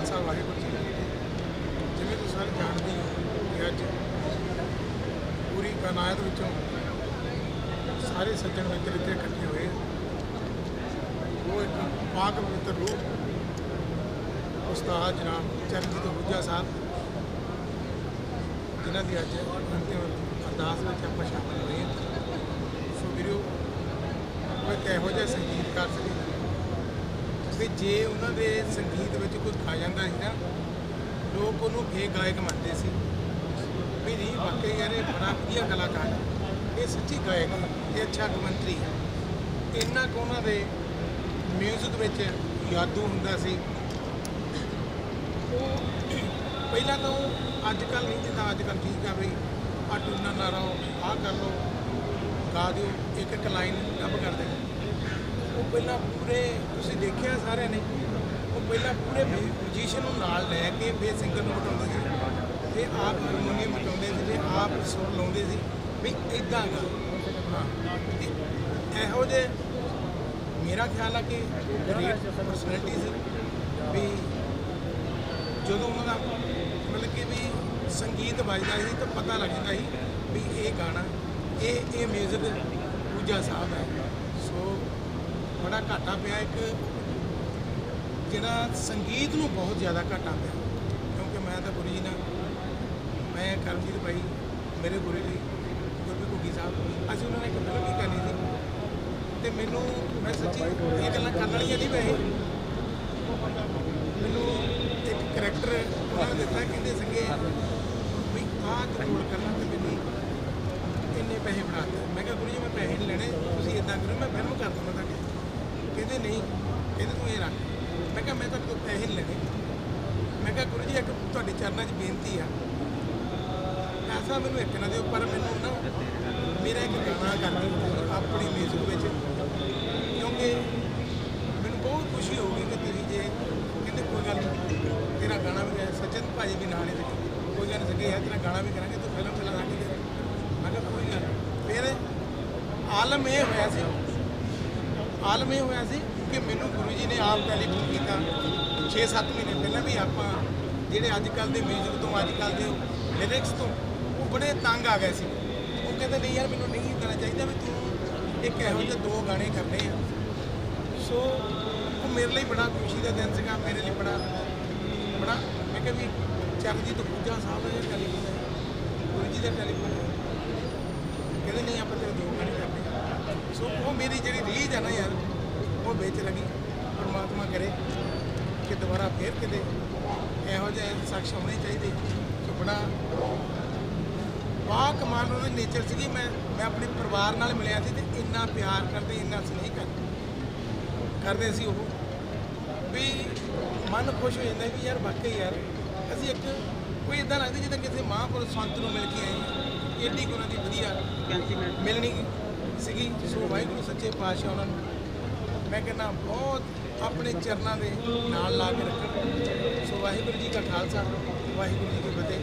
ਖਾਲਸਾ ਵਾਹਿਗੁਰੂ ਜੀ ਜਿਵੇਂ ਤੁਸੀਂ ਸਾਰੇ ਜਾਣਦੇ ਹੋ ਕਿ ਅੱਜ ਪੂਰੀ ਕਨਾਇਤ ਵਿੱਚੋਂ ਸਾਰੇ ਸੱਜਣ ਮਿੱਤਰ ਇੱਥੇ ਇਕੱਠੇ ਹੋਏ ਉਹ ਇੱਕ ਪਾਕ ਪਵਿੱਤਰ ਰੂਹ ਉਸਤਾਦ ਜਨਾਬ ਚਰਨਜੀਤ ਹੂਜਾ ਸਾਹਿਬ, ਜਿਨ੍ਹਾਂ ਦੀ ਅੱਜ ਅੰਤਿਮ ਅਰਦਾਸ ਵਿੱਚ ਆਪਾਂ ਸ਼ਾਮਲ ਹੋਏ ਸੋ ਵੀਰੋ, ਉਹ ਇੱਕ ਇਹੋ ਜਿਹਾ ਸੰਗੀਤਕਾਰ ਵੀ ਜੇ ਉਹਨਾਂ ਦੇ ਸੰਗੀਤ ਵਿੱਚ ਕੋਈ ਖਾ ਜਾਂਦਾ ਸੀ ਨਾ, ਲੋਕ ਉਹਨੂੰ ਫੇਕ ਗਾਇਕ ਮੰਨਦੇ ਸੀ। ਵੀ ਨਹੀਂ, ਵਾਕਈ ਯਾਰ, ਇਹ ਬੜਾ ਵਧੀਆ ਕਲਾਕਾਰ ਹੈ। ਇਹ ਸੱਚੀ ਗਾਇਕ ਹੈ, ਇਹ ਅੱਛਾ ਕਮੈਂਟਰੀ ਹੈ। ਇੰਨਾ ਕੁ ਉਹਨਾਂ ਦੇ ਮਿਊਜ਼ਿਕ ਵਿੱਚ ਜਾਦੂ ਹੁੰਦਾ ਸੀ। ਉਹ ਪਹਿਲਾਂ ਤਾਂ ਉਹ ਅੱਜ ਕੱਲ ਨਹੀਂ, ਜਿੱਦਾਂ ਅੱਜ ਕੱਲ ਠੀਕ ਆ ਬਈ ਆ ਟੂਨਾ ਨਾ ਰਹੋ ਆਹ ਕਰ ਲਓ, ਗਾ ਦਿਓ, ਇੱਕ ਇੱਕ ਲਾਈਨ ਡੱਬ ਕਰਦੇ ਉਹ ਪਹਿਲਾਂ ਪੂਰੇ, ਤੁਸੀਂ ਦੇਖਿਆ ਸਾਰਿਆਂ ਨੇ, ਉਹ ਪਹਿਲਾਂ ਪੂਰੇ ਮਿਊਜ਼ੀਸ਼ੀਅਨ ਨੂੰ ਨਾਲ ਲੈ ਕੇ ਫੇਰ ਸਿੰਗਰ ਨੂੰ ਬਟਾਉਂਦੇ ਸੀ। ਤੇ ਆਪ ਹਾਰਮੋਨੀਅਮ ਬਟਾਉਂਦੇ ਸੀ ਤੇ ਆਪ ਸੁਰ ਲਾਉਂਦੇ ਸੀ। ਵੀ ਇਦਾਂ ਗਾ। ਹਾਂ। ਇਹੋ ਜਿਹੇ, ਮੇਰਾ ਖਿਆਲ ਆ ਕਿ ਗ੍ਰੇਟ ਪਰਸਨੈਲਿਟੀ ਸੀ। ਵੀ ਜਦੋਂ ਉਹਨਾਂ ਦਾ ਮਤਲਬ ਕਿ ਵੀ ਸੰਗੀਤ ਵੱਜਦਾ ਸੀ ਤਾਂ ਪਤਾ ਲੱਗ ਜਾਂਦਾ ਸੀ ਵੀ ਇਹ ਗਾਣਾ, ਇਹ ਇਹ ਮਿਊਜ਼ਿਕ ਪੂਜਾ ਸਾਹਿਬ ਹੈ। ਸੋ ਬੜਾ ਘਾਟਾ ਪਿਆ ਇੱਕ, ਜਿਹੜਾ ਸੰਗੀਤ ਨੂੰ ਬਹੁਤ ਜ਼ਿਆਦਾ ਘਾਟਾ ਪਿਆ। ਕਿਉਂਕਿ ਮੈਂ ਤਾਂ ਗੁਰੂ ਜੀ ਨਾਲ, ਮੈਂ ਕਰਮਜੀਤ ਭਾਈ, ਮੇਰੇ ਗੁਰੂ ਜੀ ਗੁਰੂ ਘੁੱਗੀ ਸਾਹਿਬ, ਅਸੀਂ ਉਹਨਾਂ ਨੇ ਇੱਕ ਫਿਲਮ ਵੀ ਕਰਨੀ ਸੀ। ਤੇ ਮੈਨੂੰ, ਮੈਂ ਸੱਚੀ ਇਹ ਗੱਲਾਂ ਕਰਨ ਵਾਲੀਆਂ ਨਹੀਂ ਵੈਸੇ ਮੈਨੂੰ ਇੱਕ ਕਰੈਕਟਰ ਉਹਨਾਂ ਨੇ ਦਿੱਤਾ, ਕਹਿੰਦੇ ਸੀਗੇ ਵੀ ਆਹ ਕੰਟਰੋਲ ਕਰਨਾ ਤੇ ਮੈਨੂੰ ਇੰਨੇ ਪੈਸੇ ਬਣਾ ਦਿੱਤੇ ਮੈਂ ਕਿਹਾ, ਗੁਰੂ ਜੀ, ਮੈਂ ਪੈਸੇ ਨਹੀਂ ਲੈਣੇ, ਤੁਸੀਂ ਇਦਾਂ ਕਰੋ, ਮੈਂ ਫਿਲਮ ਕਰ ਦੂੰਗਾ ਤੁਹਾਡੀ ਕਹਿੰਦੇ ਨਹੀਂ, ਕਹਿੰਦੇ ਤੂੰ ਇਹ ਰੱਖ। ਮੈਂ ਕਿਹਾ, ਮੈਂ ਤੁਹਾਡੇ ਤੋਂ ਪੈਸੇ ਨਹੀਂ ਲੈਣੇ। ਮੈਂ ਕਿਹਾ, ਗੁਰੂ ਜੀ, ਇੱਕ ਤੁਹਾਡੇ ਚਰਨਾਂ 'ਚ ਬੇਨਤੀ ਆ। ਪੈਸਾ ਮੈਨੂੰ ਇੱਕ ਨਾ ਦਿਓ, ਪਰ ਮੈਨੂੰ ਨਾ ਮੇਰਾ ਇੱਕ ਗਾਣਾ ਕਰਨੀ ਆਪਣੀ ਮਿਊਜ਼ਿਕ ਵਿੱਚ। ਕਿਉਂਕਿ ਮੈਨੂੰ ਬਹੁਤ ਖੁਸ਼ੀ ਹੋ ਗਈ ਕਿ ਤੁਸੀਂ ਜੇ ਕਹਿੰਦੇ ਕੋਈ ਗੱਲ ਨਹੀਂ, ਤੇਰਾ ਗਾਣਾ ਵੀ ਸਚਿਨ ਭਾਜੀ ਵੀ ਨਾਲ ਹੀ ਤੇ ਕੋਈ ਗੱਲ ਨਹੀਂ ਸਕੇ ਹੈ ਤੇਰਾ ਗਾਣਾ ਵੀ ਕਰਾਂਗੇ, ਤੂੰ ਫਿਲਮ ਚਲਾ ਕੇ ਮੈਂ ਕਿਹਾ, ਕੋਈ ਗੱਲ ਨਹੀਂ। ਫਿਰ ਆਲਮ ਇਹ ਹੋਇਆ ਸੀ ਆਲਮ ਇਹ ਹੋਇਆ ਸੀ ਕਿ ਮੈਨੂੰ ਗੁਰੂ ਜੀ ਨੇ ਆਪ ਟੈਲੀਫੋਨ ਕੀਤਾ। 6-7 ਮਹੀਨੇ ਪਹਿਲਾਂ ਵੀ ਆਪਾਂ ਜਿਹੜੇ ਅੱਜ ਕੱਲ ਦੇ ਮਿਊਜ਼ਿਕ ਤੋਂ ਅੱਜ ਕੱਲ ਦੇ ਲਿਰਿਕਸ ਤੋਂ ਉਹ ਬੜੇ ਤੰਗ ਆ ਗਏ ਸੀ। ਉਹ ਕਹਿੰਦੇ, ਨਹੀਂ ਯਾਰ, ਮੈਨੂੰ ਨਹੀਂ ਕਰਨਾ ਚਾਹੀਦਾ, ਵੀ ਤੂੰ ਇੱਕ ਇਹੋ ਜਿਹੇ ਦੋ ਗਾਣੇ ਕਰਨੇ ਆ। ਸੋ ਉਹ ਮੇਰੇ ਲਈ ਬੜਾ ਖੁਸ਼ੀ ਦਾ ਦਿਨ ਸੀਗਾ, ਮੇਰੇ ਲਈ ਬੜਾ ਬੜਾ, ਮੈਂ ਕਿਹਾ ਵੀ ਚਰਨਜੀਤ ਪੂਜਾ ਸਾਹਿਬ ਦਾ ਟੈਲੀਫੋਨ ਗੁਰੂ ਜੀ ਦਾ ਟੈਲੀਫੋਨ ਕਹਿੰਦੇ, ਨਹੀਂ, ਆਪਾਂ ਤੇਰੇ ਦੋ ਗਾਣੇ ਸੋ ਉਹ ਮੇਰੀ ਜਿਹੜੀ ਰੀਝ ਹੈ ਨਾ ਯਾਰ ਉਹ ਵਿੱਚ ਲੱਗੀ ਪਰਮਾਤਮਾ ਕਰੇ ਕਿ ਦੁਬਾਰਾ ਫੇਰ ਕਿਤੇ ਇਹੋ ਜਿਹੇ ਸ਼ਖਸ ਹੋਣੇ ਚਾਹੀਦੇ। ਸੋ ਬੜਾ ਬਾ ਕਮਾਲ ਉਹਦੀ ਨੇਚਰ ਸੀਗੀ ਮੈਂ ਮੈਂ ਆਪਣੇ ਪਰਿਵਾਰ ਨਾਲ ਮਿਲਿਆ ਸੀ ਤੇ ਇੰਨਾ ਪਿਆਰ ਕਰਦੇ ਇੰਨਾ ਸਨੇਹ ਕਰਦੇ ਕਰਦੇ ਸੀ ਉਹ। ਵੀ ਮਨ ਖੁਸ਼ ਹੋ ਜਾਂਦਾ ਵੀ ਯਾਰ ਵਾਕਈ ਯਾਰ ਅਸੀਂ ਇੱਕ ਕੋਈ ਇਦਾਂ ਲੱਗਦਾ ਜਿੱਦਾਂ ਕਿਸੇ ਮਹਾਂਪੁਰਖ ਸੰਤ ਨੂੰ ਮਿਲ ਕੇ ਆਏ। ਏਡੀ ਗੁਰਾਂ ਦੀ ਵਧੀਆ ਮਿਲਣੀ। ਸੀਗੀ। ਸੋ ਵਾਹਿਗੁਰੂ, ਸੱਚੇ ਪਾਤਸ਼ਾਹ ਉਹਨਾਂ ਨੂੰ ਮੈਂ ਕਹਿੰਦਾ ਬਹੁਤ ਆਪਣੇ ਚਰਨਾਂ ਦੇ ਨਾਲ ਲਾ ਕੇ ਰੱਖਣ। ਸੋ ਵਾਹਿਗੁਰੂ ਜੀ ਕਾ ਖਾਲਸਾ, ਵਾਹਿਗੁਰੂ ਜੀ ਕੀ ਫਤਿਹ।